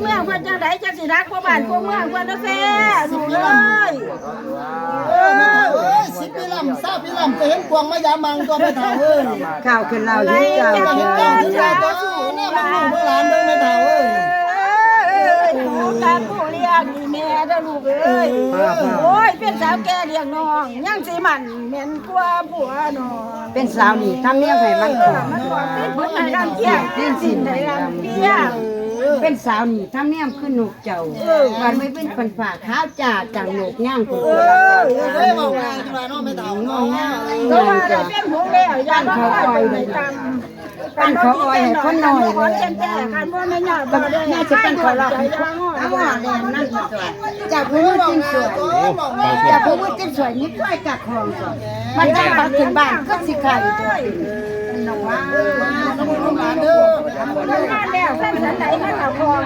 เมืองเพื่อนจังไดจังสิรักพวกบ้านพวกเมืองเพื่อนนะเฟ่ลูกเอ้ยเออเออยสิบปีลำเร้าปีลำจะเห็นกวางมายามังตัวไม่เฒ่าเอ้ยข่าวขึ้นเราเห็นข่าวเรเห็นข่าวที่เราตัวสู้เนี่ยมันลูกเมื่อหลานเดินไม่เฒ่าเอ้ยตาผู้เลี้ยงนี่แม่เด้ลูกเอ้ยโอ้ยเป็นสาวแก่เลี้ยงน้องยังสีมันเหม็นกว่าผัวน้องเป็นสาวนี่ทำเลี้ยงให้มันก่ม่อนเป็นผลไหนกันเที่ยงเป็นสินไหนกันเที่ยง เป็นสาวนี่ทำเนียมขึ้นนกเจ้าวันไม่เป็นคนฝากข้าวจ่าจังนกย่างคนเดียวเอ้ยบอกงานจังไรเนาะไม่เท่าเนาะเพราะว่าได้เป็นหงแล้วยานเขาคอยไปตามปั้นเขาอ้อยให้คนหน่อยขอแจ้งแจ้งกันว่าไม่ยากบ่ได้แม่จะเป็นขอเราใจยางอ่อนเอาหวานแดงนั่นตัวจากผู้มือจิ้นสวยจากผู้มือจิ้นสวยนี่ช่วยจากคลองก่อนมันได้ปักถึงบ้านก็สิขายตัว น้องว่าลูกหลานเด้องานแล้วเส้นสันไหนมาตะพอง